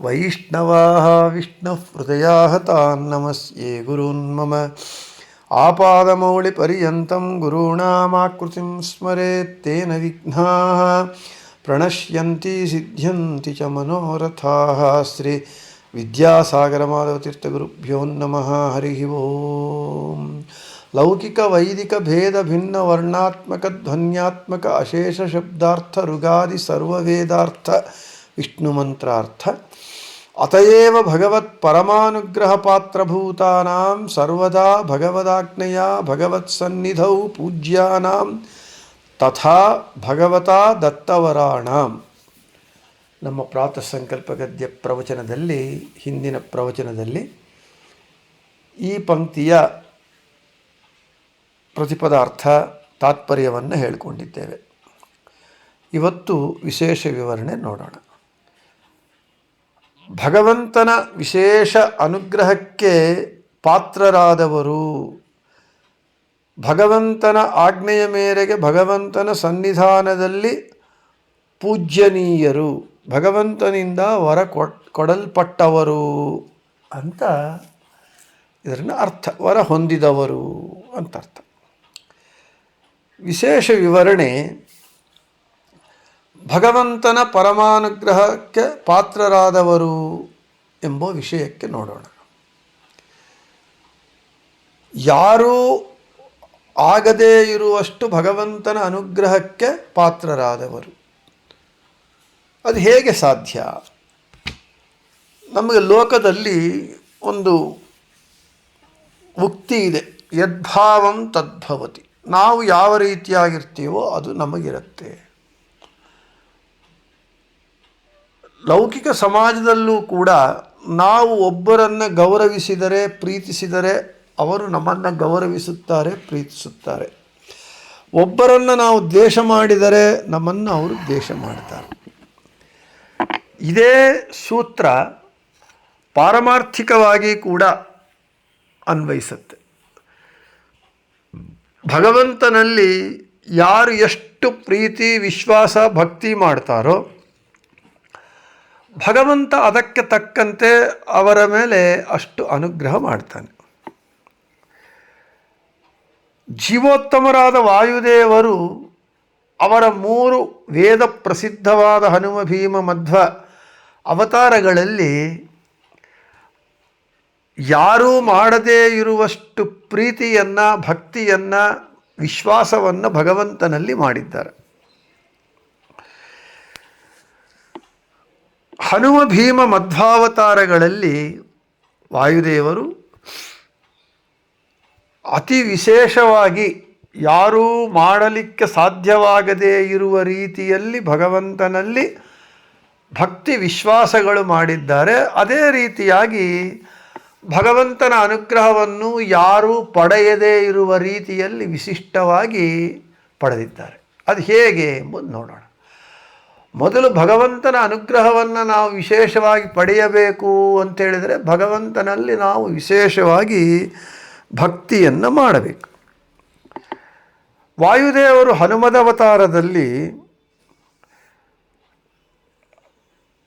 వైష్ణవాः विष्णुहृदयाः तान् नमस्ये गुरून्मम आपादमौलिपर्यन्तं गुरूणामाकृतिं स्मरेत् तेन विघ्नाः प्रणश्यन्ति सिद्ध्यन्ति च मनोरथाः श्री विद्यासागरमाधवतीर्थगुरुभ्यो नमः हरिः ओम् లౌకిక వైదిక భేద భిన్న వర్ణాత్మక ధ్వన్యాత్మక అశేష శబ్దార్థ రుగాది సర్వవేదార్థ విష్ణుమంత్రార్థ ಅತಯೇವ ಭಗವತ್ ಪರಮಾನುಗ್ರಹ ಪಾತ್ರಭೂತಾನಾಂ ಸರ್ವದಾ ಭಗವದಾಜ್ಞೆಯ ಭಗವತ್ ಸನ್ನಿಧೌ ಪೂಜ್ಯಾನಾಂ ತಥಾ ಭಗವತಾ ದತ್ತವರಾಣಾಂ ನಮ್ಮ ಪ್ರಾತಃ ಸಂಕಲ್ಪ ಗದ್ಯ ಪ್ರವಚನದಲ್ಲಿ, ಹಿಂದಿನ ಪ್ರವಚನದಲ್ಲಿ ಈ ಪಂಕ್ತಿಯ ಪ್ರತಿಪದಾರ್ಥ ತಾತ್ಪರ್ಯವನ್ನು ಹೇಳಿಕೊಂಡಿದ್ದೇವೆ. ಇವತ್ತು ವಿಶೇಷ ವಿವರಣೆ ನೋಡೋಣ. ಭಗವಂತನ ವಿಶೇಷ ಅನುಗ್ರಹಕ್ಕೆ ಪಾತ್ರರಾದವರು. ಭಗವಂತನ ಆಜ್ಞೆಯ ಮೇರೆಗೆ ಭಗವಂತನ ಸನ್ನಿಧಾನದಲ್ಲಿ ಪೂಜ್ಯನೀಯರು. ಭಗವಂತನಿಂದ ವರ ಕೊಡಲ್ಪಟ್ಟವರು ಅಂತ ಇದರನ್ನು ಅರ್ಥ. ವರ ಹೊಂದಿದವರು ಅಂತ ಅರ್ಥ. ವಿಶೇಷ ವಿವರಣೆ ಭಗವಂತನ ಪರಮಾನುಗ್ರಹಕ್ಕೆ ಪಾತ್ರರಾದವರು ಎಂಬ ವಿಷಯಕ್ಕೆ ನೋಡೋಣ. ಯಾರೂ ಆಗದೇ ಇರುವಷ್ಟು ಭಗವಂತನ ಅನುಗ್ರಹಕ್ಕೆ ಪಾತ್ರರಾದವರು. ಅದು ಹೇಗೆ ಸಾಧ್ಯ? ನಮಗೆ ಲೋಕದಲ್ಲಿ ಒಂದು ಉಕ್ತಿ ಇದೆ. ಯದ್ಭಾವಂ ತದ್ಭವತಿ. ನಾವು ಯಾವ ರೀತಿಯಾಗಿರ್ತೀವೋ ಅದು ನಮಗಿರುತ್ತೆ. ಲೌಕಿಕ ಸಮಾಜದಲ್ಲೂ ಕೂಡ ನಾವು ಒಬ್ಬರನ್ನು ಗೌರವಿಸಿದರೆ, ಪ್ರೀತಿಸಿದರೆ ಅವರು ನಮ್ಮನ್ನು ಗೌರವಿಸುತ್ತಾರೆ, ಪ್ರೀತಿಸುತ್ತಾರೆ. ಒಬ್ಬರನ್ನು ನಾವು ದ್ವೇಷ ಮಾಡಿದರೆ ನಮ್ಮನ್ನು ಅವರು ದ್ವೇಷ ಮಾಡ್ತಾರೆ. ಇದೇ ಸೂತ್ರ ಪಾರಮಾರ್ಥಿಕವಾಗಿ ಕೂಡ ಅನ್ವಯಿಸುತ್ತೆ. ಭಗವಂತನಲ್ಲಿ ಯಾರು ಎಷ್ಟು ಪ್ರೀತಿ, ವಿಶ್ವಾಸ, ಭಕ್ತಿ ಮಾಡ್ತಾರೋ ಭಗವಂತ ಅದಕ್ಕೆ ತಕ್ಕಂತೆ ಅವರ ಮೇಲೆ ಅಷ್ಟು ಅನುಗ್ರಹ ಮಾಡ್ತಾನೆ. ಜೀವೋತ್ತಮರಾದ ವಾಯುದೇವರು ಅವರ ಮೂರು ವೇದ ಪ್ರಸಿದ್ಧವಾದ ಹನುಮ, ಭೀಮ, ಮಧ್ವ ಅವತಾರಗಳಲ್ಲಿ ಯಾರೂ ಮಾಡದೇ ಇರುವಷ್ಟು ಪ್ರೀತಿಯನ್ನು, ಭಕ್ತಿಯನ್ನು, ವಿಶ್ವಾಸವನ್ನು ಭಗವಂತನಲ್ಲಿ ಮಾಡಿದ್ದಾರೆ. ಹನುಮ ಭೀಮ ಮಧ್ವಾವತಾರಗಳಲ್ಲಿ ವಾಯುದೇವರು ಅತಿ ವಿಶೇಷವಾಗಿ ಯಾರೂ ಮಾಡಲಿಕ್ಕೆ ಸಾಧ್ಯವಾಗದೇ ಇರುವ ರೀತಿಯಲ್ಲಿ ಭಗವಂತನಲ್ಲಿ ಭಕ್ತಿ ವಿಶ್ವಾಸಗಳು ಮಾಡಿದ್ದಾರೆ. ಅದೇ ರೀತಿಯಾಗಿ ಭಗವಂತನ ಅನುಗ್ರಹವನ್ನು ಯಾರೂ ಪಡೆಯದೇ ಇರುವ ರೀತಿಯಲ್ಲಿ ವಿಶಿಷ್ಟವಾಗಿ ಪಡೆದಿದ್ದಾರೆ. ಅದು ಹೇಗೆ ಎಂಬುದು ನೋಡೋಣ. ಮೊದಲು ಭಗವಂತನ ಅನುಗ್ರಹವನ್ನು ನಾವು ವಿಶೇಷವಾಗಿ ಪಡೆಯಬೇಕು ಅಂತೇಳಿದರೆ ಭಗವಂತನಲ್ಲಿ ನಾವು ವಿಶೇಷವಾಗಿ ಭಕ್ತಿಯನ್ನು ಮಾಡಬೇಕು. ವಾಯುದೇವರು ಹನುಮದವತಾರದಲ್ಲಿ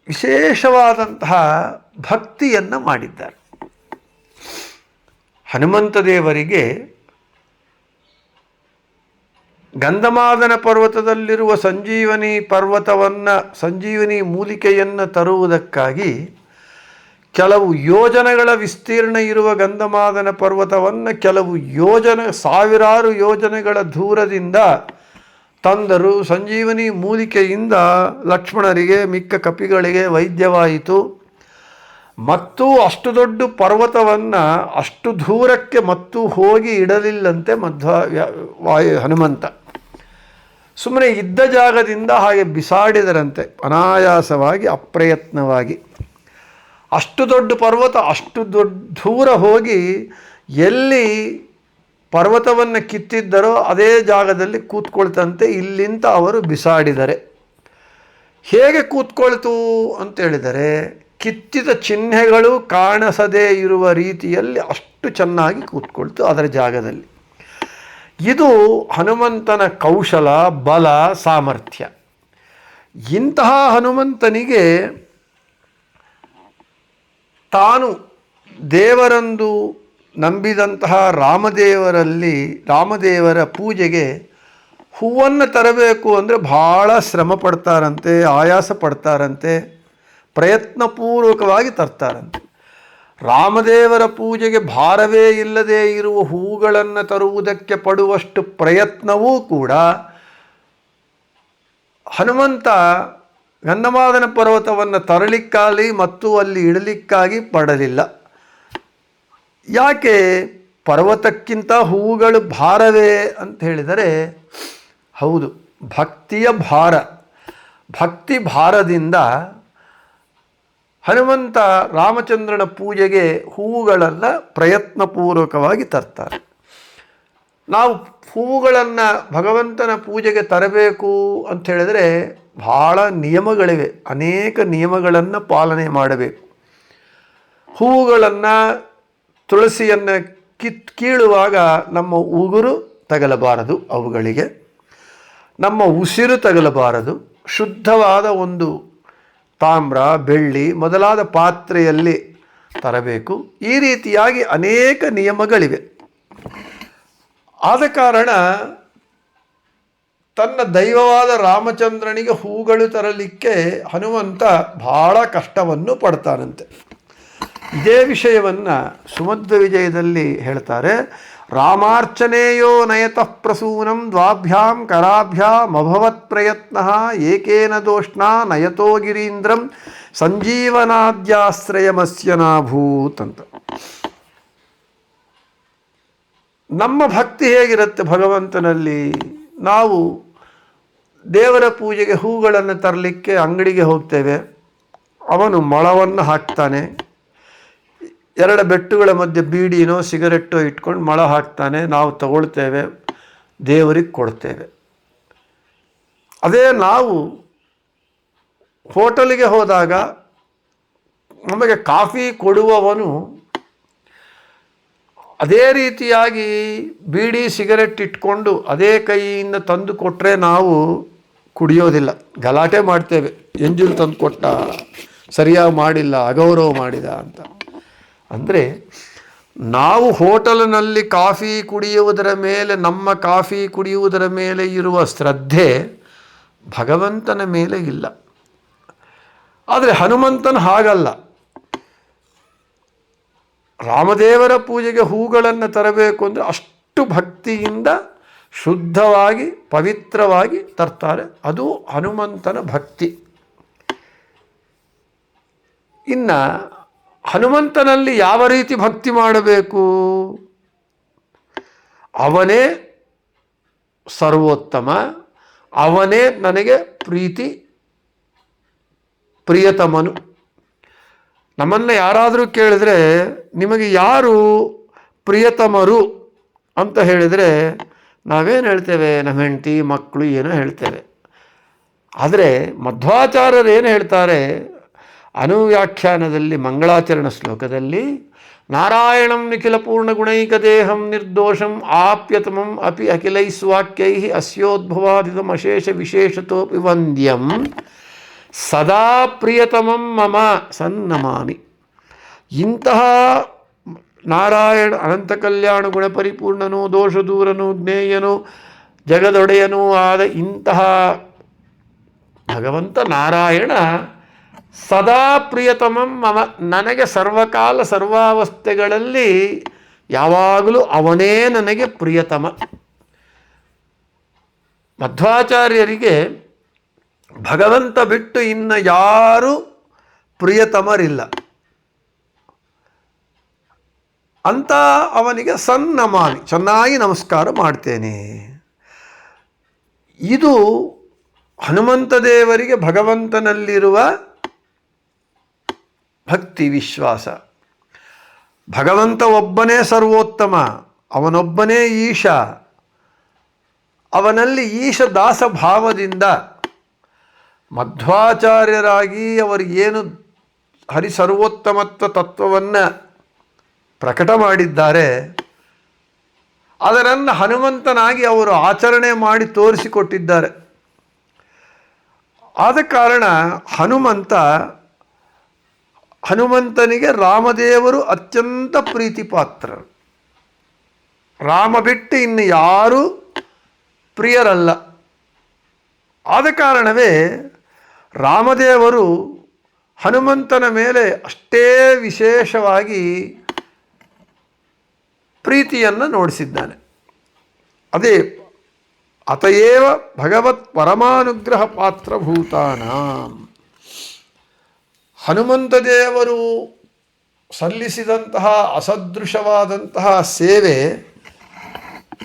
ವಿಶೇಷವಾದಂತಹ ಭಕ್ತಿಯನ್ನು ಮಾಡಿದ್ದಾರೆ. ಹನುಮಂತ ದೇವರಿಗೆ ಗಂಧಮಾದನ ಪರ್ವತದಲ್ಲಿರುವ ಸಂಜೀವನಿ ಪರ್ವತವನ್ನು, ಸಂಜೀವನಿ ಮೂಲಿಕೆಯನ್ನು ತರುವುದಕ್ಕಾಗಿ ಕೆಲವು ಯೋಜನೆಗಳ ವಿಸ್ತೀರ್ಣ ಇರುವ ಗಂಧಮಾದನ ಪರ್ವತವನ್ನು ಕೆಲವು ಯೋಜನೆ, ಸಾವಿರಾರು ಯೋಜನೆಗಳ ದೂರದಿಂದ ತಂದರು. ಸಂಜೀವನಿ ಮೂಲಿಕೆಯಿಂದ ಲಕ್ಷ್ಮಣರಿಗೆ, ಮಿಕ್ಕ ಕಪಿಗಳಿಗೆ ವೈದ್ಯವಾಯಿತು. ಮತ್ತು ಅಷ್ಟು ದೊಡ್ಡ ಪರ್ವತವನ್ನು ಅಷ್ಟು ದೂರಕ್ಕೆ ಮತ್ತು ಹೋಗಿ ಇಡಲಿಲ್ಲಂತೆ ಮಧ್ವ ಹನುಮಂತ. ಸುಮ್ಮನೆ ಇದ್ದ ಜಾಗದಿಂದ ಹಾಗೆ ಬಿಸಾಡಿದರಂತೆ ಅನಾಯಾಸವಾಗಿ, ಅಪ್ರಯತ್ನವಾಗಿ. ಅಷ್ಟು ದೊಡ್ಡ ಪರ್ವತ, ಅಷ್ಟು ದೊಡ್ಡ ದೂರ ಹೋಗಿ ಎಲ್ಲಿ ಪರ್ವತವನ್ನು ಕಿತ್ತಿದ್ದರೋ ಅದೇ ಜಾಗದಲ್ಲಿ ಕೂತ್ಕೊಳ್ತಂತೆ ಇಲ್ಲಿಂದ ಅವರು ಬಿಸಾಡಿದರೆ. ಹೇಗೆ ಕೂತ್ಕೊಳ್ತು ಅಂತೇಳಿದರೆ ಕಿತ್ತಿದ ಚಿಹ್ನೆಗಳು ಕಾಣಿಸದೇ ಇರುವ ರೀತಿಯಲ್ಲಿ ಅಷ್ಟು ಚೆನ್ನಾಗಿ ಕೂತ್ಕೊಳ್ತು ಅದರ ಜಾಗದಲ್ಲಿ. ಇದು ಹನುಮಂತನ ಕೌಶಲ, ಬಲ, ಸಾಮರ್ಥ್ಯ. ಇಂತಹ ಹನುಮಂತನಿಗೆ ತಾನು ದೇವರಂದು ನಂಬಿದಂತಹ ರಾಮದೇವರಲ್ಲಿ, ರಾಮದೇವರ ಪೂಜೆಗೆ ಹೂವನ್ನು ತರಬೇಕು ಅಂದರೆ ಭಾಳ ಶ್ರಮ ಪಡ್ತಾರಂತೆ ಆಯಾಸ ಪಡ್ತಾರಂತೆ ಪ್ರಯತ್ನಪೂರ್ವಕವಾಗಿ ತರ್ತಾರಂತೆ. ರಾಮದೇವರ ಪೂಜೆಗೆ ಭಾರವೇ ಇಲ್ಲದೆ ಇರುವ ಹೂಗಳನ್ನು ತರುವುದಕ್ಕೆ ಪಡುವಷ್ಟು ಪ್ರಯತ್ನವೂ ಕೂಡ ಹನುಮಂತ ಗಂಧಮಾದನ ಪರ್ವತವನ್ನು ತರಲಿಕ್ಕಾಗಲಿ ಮತ್ತು ಅಲ್ಲಿ ಇಡಲಿಕ್ಕಾಗಿ ಪಡಲಿಲ್ಲ. ಯಾಕೆ ಪರ್ವತಕ್ಕಿಂತ ಹೂಗಳು ಭಾರವೇ ಅಂತ ಹೇಳಿದರೆ, ಹೌದು, ಭಕ್ತಿಯ ಭಾರ. ಭಕ್ತಿ ಭಾರದಿಂದ ಹನುಮಂತ ರಾಮಚಂದ್ರನ ಪೂಜೆಗೆ ಹೂವುಗಳನ್ನು ಪ್ರಯತ್ನಪೂರ್ವಕವಾಗಿ ತರ್ತಾರೆ. ನಾವು ಹೂವುಗಳನ್ನು ಭಗವಂತನ ಪೂಜೆಗೆ ತರಬೇಕು ಅಂತ ಹೇಳಿದರೆ ಭಾಳ ನಿಯಮಗಳಿವೆ. ಅನೇಕ ನಿಯಮಗಳನ್ನು ಪಾಲನೆ ಮಾಡಬೇಕು. ಹೂವುಗಳನ್ನು ತುಳಸಿಯನ್ನು ಕಿತ್ ಕೀಳುವಾಗ ನಮ್ಮ ಉಗುರು ತಗಲಬಾರದು ಅವುಗಳಿಗೆ. ನಮ್ಮ ಉಸಿರು ತಗಲಬಾರದು. ಶುದ್ಧವಾದ ಒಂದು ತಾಮ್ರ, ಬೆಳ್ಳಿ ಮೊದಲಾದ ಪಾತ್ರೆಯಲ್ಲಿ ತರಬೇಕು. ಈ ರೀತಿಯಾಗಿ ಅನೇಕ ನಿಯಮಗಳಿವೆ. ಆದ ಕಾರಣ ತನ್ನ ದೈವವಾದ ರಾಮಚಂದ್ರನಿಗೆ ಹೂಗಳು ತರಲಿಕ್ಕೆ ಹನುಮಂತ ಬಹಳ ಕಷ್ಟವನ್ನು ಪಡ್ತಾನಂತೆ. ಇದೇ ವಿಷಯವನ್ನು ಸುಮಧ್ವ ವಿಜಯದಲ್ಲಿ ಹೇಳ್ತಾರೆ. ರಾಮಾರ್ಚನೆಯೋ ನಯತಃ ಪ್ರಸೂನಂ ದ್ವಾಭ್ಯಾಂ ಕರಾಭ್ಯಾಂ ಅಭವತ್ ಪ್ರಯತ್ನ ಏಕೇನ ದೋಷ್ಣ ನಯತೋ ಗಿರೀಂದ್ರಂ ಸಂಜೀವನಾದ್ಯಾಶ್ರಯಮಸ್ಯ ನಾಭೂತ್ ಅಂತ. ನಮ್ಮ ಭಕ್ತಿ ಹೇಗಿರುತ್ತೆ ಭಗವಂತನಲ್ಲಿ? ನಾವು ದೇವರ ಪೂಜೆಗೆ ಹೂಗಳನ್ನು ತರಲಿಕ್ಕೆ ಅಂಗಡಿಗೆ ಹೋಗ್ತೇವೆ. ಅವನು ಮೊಳವನ್ನು ಹಾಕ್ತಾನೆ. ಎರಡು ಬೆಟ್ಟುಗಳ ಮಧ್ಯೆ ಬೀಡಿನೋ ಸಿಗರೆಟ್ಟೋ ಇಟ್ಕೊಂಡು ಮಳ ಹಾಕ್ತಾನೆ, ನಾವು ತಗೊಳ್ತೇವೆ, ದೇವರಿಗೆ ಕೊಡ್ತೇವೆ. ಅದೇ ನಾವು ಹೋಟೆಲಿಗೆ ಹೋದಾಗ ನಮಗೆ ಕಾಫಿ ಕೊಡುವವನು ಅದೇ ರೀತಿಯಾಗಿ ಬೀಡಿ ಸಿಗರೆಟ್ ಇಟ್ಕೊಂಡು ಅದೇ ಕೈಯಿಂದ ತಂದು ಕೊಟ್ಟರೆ ನಾವು ಕುಡಿಯೋದಿಲ್ಲ. ಗಲಾಟೆ ಮಾಡ್ತೇವೆ. ಎಂಜಿಲ್ ತಂದು ಕೊಟ್ಟ, ಸರಿಯಾಗಿ ಮಾಡಿಲ್ಲ, ಅಗೌರವ ಮಾಡಿದ ಅಂತ. ಅಂದರೆ ನಾವು ಹೋಟೆಲ್ನಲ್ಲಿ ಕಾಫಿ ಕುಡಿಯುವುದರ ಮೇಲೆ, ನಮ್ಮ ಕಾಫಿ ಕುಡಿಯುವುದರ ಮೇಲೆ ಇರುವ ಶ್ರದ್ಧೆ ಭಗವಂತನ ಮೇಲೆ ಇಲ್ಲ. ಆದರೆ ಹನುಮಂತನ ಹಾಗಲ್ಲ. ರಾಮದೇವರ ಪೂಜೆಗೆ ಹೂಗಳನ್ನು ತರಬೇಕು ಅಂದರೆ ಅಷ್ಟು ಭಕ್ತಿಯಿಂದ ಶುದ್ಧವಾಗಿ, ಪವಿತ್ರವಾಗಿ ತರ್ತಾರೆ. ಅದು ಹನುಮಂತನ ಭಕ್ತಿ. ಇನ್ನು ಹನುಮಂತನಲ್ಲಿ ಯಾವ ರೀತಿ ಭಕ್ತಿ ಮಾಡಬೇಕು? ಅವನೇ ಸರ್ವೋತ್ತಮ, ಅವನೇ ನನಗೆ ಪ್ರೀತಿ, ಪ್ರಿಯತಮನು. ನಮ್ಮನ್ನು ಯಾರಾದರೂ ಕೇಳಿದ್ರೆ, ನಿಮಗೆ ಯಾರು ಪ್ರಿಯತಮರು ಅಂತ ಹೇಳಿದರೆ, ನಾವೇನು ಹೇಳ್ತೇವೆ? ನಮ್ಮ ಹೆಂಡತಿ, ಮಕ್ಕಳು ಏನೋ ಹೇಳ್ತೇವೆ. ಆದರೆ ಮಧ್ವಾಚಾರ್ಯರು ಏನು ಹೇಳ್ತಾರೆ? ಅನುವ್ಯಾಖ್ಯಾನದಲ್ಲಿ ಮಂಗಳಾಚರಣ ಶ್ಲೋಕದಲ್ಲಿ, ನಾರಾಯಣಂ ನಿಖಿಲ ಪೂರ್ಣ ಗುಣೈಕ ದೇಹಂ ನಿರ್ದೋಷಂ ಆಪ್ಯತಮಂ ಅಪಿ ಅಖಿಲೈಸ್ವಾಕ್ಯೈ ಅಸ್ಯೋದ್ಭವಾದಿತಂ ಅಶೇಷ ವಿಶೇಷತೋಪಿ ವಂದ್ಯಂ, ಸದಾ ಪ್ರಿಯತಮಂ ಮಮ ಸನ್ನಮಾಮಿ. ಇಂತಹ ನಾರಾಯಣ ಅನಂತ ಕಲ್ಯಾಣ ಗುಣ ಪರಿಪೂರ್ಣನು, ದೋಷ ದೂರನು, ಜ್ಞೇಯನು, ಜಗದೊಡೆಯನೂ ಆದ ಇಂತಹ ಭಗವಂತ ನಾರಾಯಣ ಸದಾ ಪ್ರಿಯತಮಂ, ಮಮ, ನನಗೆ ಸರ್ವಕಾಲ ಸರ್ವಾವಸ್ಥೆಗಳಲ್ಲಿ ಯಾವಾಗಲೂ ಅವನೇ ನನಗೆ ಪ್ರಿಯತಮ. ಮಧ್ವಾಚಾರ್ಯರಿಗೆ ಭಗವಂತ ಬಿಟ್ಟು ಇನ್ನು ಯಾರೂ ಪ್ರಿಯತಮರಿಲ್ಲ. ಅಂತ ಅವನಿಗೆ ಸನ್ನಮಾನಿ, ಚೆನ್ನಾಗಿ ನಮಸ್ಕಾರ ಮಾಡ್ತೇನೆ. ಇದು ಹನುಮಂತ ದೇವರಿಗೆ ಭಗವಂತನಲ್ಲಿರುವ ಭಕ್ತಿ ವಿಶ್ವಾಸ. ಭಗವಂತ ಒಬ್ಬನೇ ಸರ್ವೋತ್ತಮ, ಅವನೊಬ್ಬನೇ ಈಶ. ಅವನಲ್ಲಿ ಈಶ ದಾಸ ಭಾವದಿಂದ ಮಧ್ವಾಚಾರ್ಯರಾಗಿ ಅವರಿಗೇನು ಹರಿಸರ್ವೋತ್ತಮತ್ವ ಹರಿ ಸರ್ವೋತ್ತಮತ್ವ ತತ್ವವನ್ನು ಪ್ರಕಟ ಮಾಡಿದ್ದಾರೆ, ಅದರನ್ನು ಹನುಮಂತನಾಗಿ ಅವರು ಆಚರಣೆ ಮಾಡಿ ತೋರಿಸಿಕೊಟ್ಟಿದ್ದಾರೆ. ಆದ ಕಾರಣ ಹನುಮಂತ ಹನುಮಂತನಿಗೆ ರಾಮದೇವರು ಅತ್ಯಂತ ಪ್ರೀತಿ ಪಾತ್ರರು ರಾಮ ಬಿಟ್ಟು ಇನ್ನು ಯಾರೂ ಪ್ರಿಯರಲ್ಲ. ಆದ ಕಾರಣವೇ ರಾಮದೇವರು ಹನುಮಂತನ ಮೇಲೆ ಅಷ್ಟೇ ವಿಶೇಷವಾಗಿ ಪ್ರೀತಿಯನ್ನು ನೋಡಿಸಿದ್ದಾನೆ. ಅದೇ ಅತಯೇವ ಭಗವತ್ ಪರಮಾನುಗ್ರಹ ಪಾತ್ರಭೂತಾನ. ಹನುಮಂತ ದೇವರು ಸಲ್ಲಿಸಿದಂತಹ ಅಸದೃಶವಾದಂತಹ ಸೇವೆ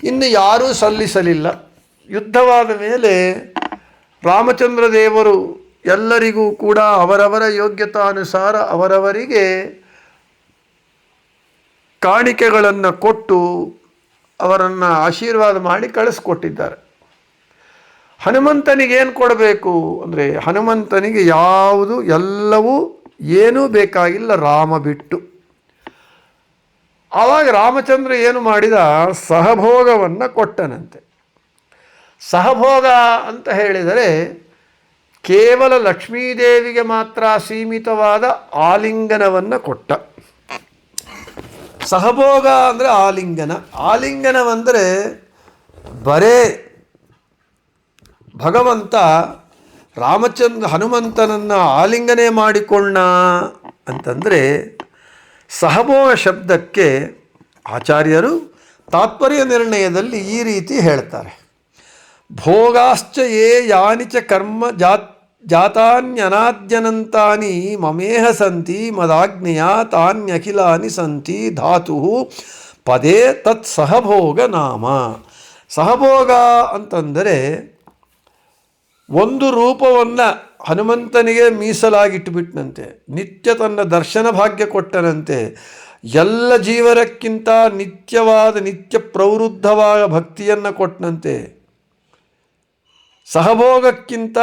ಇನ್ನು ಯಾರೂ ಸಲ್ಲಿಸಲಿಲ್ಲ. ಯುದ್ಧವಾದ ಮೇಲೆ ರಾಮಚಂದ್ರ ದೇವರು ಎಲ್ಲರಿಗೂ ಕೂಡ ಅವರವರ ಯೋಗ್ಯತಾನುಸಾರ ಅವರವರಿಗೆ ಕಾಣಿಕೆಗಳನ್ನು ಕೊಟ್ಟು ಅವರನ್ನು ಆಶೀರ್ವಾದ ಮಾಡಿ ಕಳಿಸ್ಕೊಟ್ಟಿದ್ದಾರೆ. ಹನುಮಂತನಿಗೆ ಏನು ಕೊಡಬೇಕು ಅಂದರೆ ಹನುಮಂತನಿಗೆ ಯಾವುದು ಎಲ್ಲವೂ ಏನೂ ಬೇಕಾಗಿಲ್ಲ ರಾಮ ಬಿಟ್ಟು. ಆವಾಗ ರಾಮಚಂದ್ರ ಏನು ಮಾಡಿದ? ಸಹಭೋಗವನ್ನು ಕೊಟ್ಟನಂತೆ. ಸಹಭೋಗ ಅಂತ ಹೇಳಿದರೆ ಕೇವಲ ಲಕ್ಷ್ಮೀದೇವಿಗೆ ಮಾತ್ರ ಸೀಮಿತವಾದ ಆಲಿಂಗನವನ್ನು ಕೊಟ್ಟ. ಸಹಭೋಗ ಅಂದರೆ ಆಲಿಂಗನ. ಆಲಿಂಗನವೆಂದರೆ ಬರೇ ಭಗವಂತ ರಾಮಚಂದ್ರ ಹನುಮಂತನನ್ನು ಆಲಿಂಗನೆ ಮಾಡಿಕೊಳ್ಳ ಅಂತಂದರೆ ಸಹಭೋಗ ಶಬ್ದಕ್ಕೆ ಆಚಾರ್ಯರು ತಾತ್ಪರ್ಯ ನಿರ್ಣಯದಲ್ಲಿ ಈ ರೀತಿ ಹೇಳ್ತಾರೆ. ಭೋಗಾಶ್ಚ ಯೇ ಯಾನಿ ಚ ಕರ್ಮ ಜಾತ್ ಜಾತಾನ್ಯನಾದ್ಯನಂತಾನಿ ಮಮೇಹ ಸಂತಿ ಮದಾಗ್ನೆಯ ತಾನ್ಯಖಿಲಾನಿ ಸಂತಿ ಧಾತು ಪದೇ ತತ್ ಸಹಭೋಗ ನಾಮ. ಸಹಭೋಗ ಅಂತಂದರೆ ಒಂದು ರೂಪವನ್ನು ಹನುಮಂತನಿಗೆ ಮೀಸಲಾಗಿಟ್ಟುಬಿಟ್ಟನಂತೆ ನಿತ್ಯ ತನ್ನ ದರ್ಶನ ಭಾಗ್ಯ ಕೊಟ್ಟನಂತೆ, ಎಲ್ಲ ಜೀವರಕ್ಕಿಂತ ನಿತ್ಯವಾದ, ನಿತ್ಯ ಪ್ರವೃದ್ಧವಾದ ಭಕ್ತಿಯನ್ನು ಕೊಟ್ಟನಂತೆ ಸಹಭೋಗಕ್ಕಿಂತ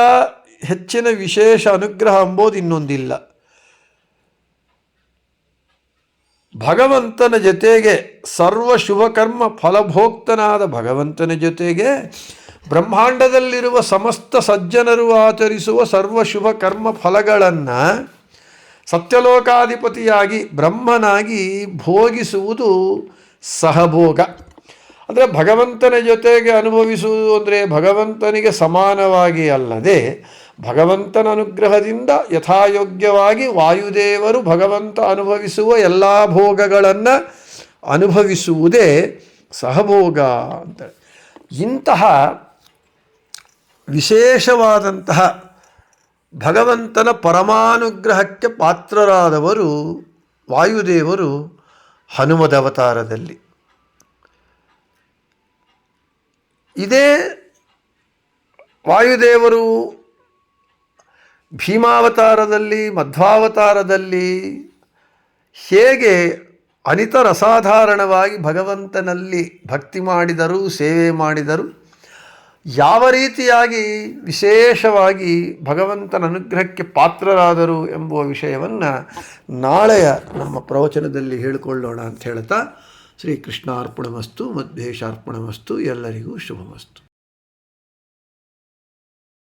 ಹೆಚ್ಚಿನ ವಿಶೇಷ ಅನುಗ್ರಹ ಅಂಬೋದು ಇನ್ನೊಂದಿಲ್ಲ. ಭಗವಂತನ ಜೊತೆಗೆ ಸರ್ವ ಶುಭಕರ್ಮ ಫಲಭೋಕ್ತನಾದ ಭಗವಂತನ ಜೊತೆಗೆ ಬ್ರಹ್ಮಾಂಡದಲ್ಲಿರುವ ಸಮಸ್ತ ಸಜ್ಜನರು ಆಚರಿಸುವ ಸರ್ವ ಶುಭ ಕರ್ಮ ಫಲಗಳನ್ನು ಸತ್ಯಲೋಕಾಧಿಪತಿಯಾಗಿ ಬ್ರಹ್ಮನಾಗಿ ಭೋಗಿಸುವುದು ಸಹಭೋಗ. ಅಂದರೆ ಭಗವಂತನ ಜೊತೆಗೆ ಅನುಭವಿಸುವುದು ಅಂದರೆ ಭಗವಂತನಿಗೆ ಸಮಾನವಾಗಿ ಅಲ್ಲದೆ ಭಗವಂತನ ಅನುಗ್ರಹದಿಂದ ಯಥಾಯೋಗ್ಯವಾಗಿ ವಾಯುದೇವರು ಭಗವಂತ ಅನುಭವಿಸುವ ಎಲ್ಲ ಭೋಗಗಳನ್ನು ಅನುಭವಿಸುವುದೇ ಸಹಭೋಗ ಅಂತ. ಇಂತಹ ವಿಶೇಷವಾದಂತಹ ಭಗವಂತನ ಪರಮಾನುಗ್ರಹಕ್ಕೆ ಪಾತ್ರರಾದವರು ವಾಯುದೇವರು ಹನುಮದವತಾರದಲ್ಲಿ ಇದೇ ವಾಯುದೇವರು ಭೀಮಾವತಾರದಲ್ಲಿ, ಮಧ್ವಾವತಾರದಲ್ಲಿ ಹೇಗೆ ಅನಿತರ ಅಸಾಧಾರಣವಾಗಿ ಭಗವಂತನಲ್ಲಿ ಭಕ್ತಿ ಮಾಡಿದರು, ಸೇವೆ ಮಾಡಿದರು ಯಾವ ರೀತಿಯಾಗಿ ವಿಶೇಷವಾಗಿ ಭಗವಂತನ ಅನುಗ್ರಹಕ್ಕೆ ಪಾತ್ರರಾದರು ಎಂಬುವ ವಿಷಯವನ್ನು ನಾಳೆಯ ನಮ್ಮ ಪ್ರವಚನದಲ್ಲಿ ಹೇಳಿಕೊಳ್ಳೋಣ ಅಂತ ಹೇಳ್ತಾ ಶ್ರೀಕೃಷ್ಣಾರ್ಪಣಮಸ್ತು ಮಧ್ವೇಶಾರ್ಪಣಮಸ್ತು ಎಲ್ಲರಿಗೂ ಶುಭಮಸ್ತು.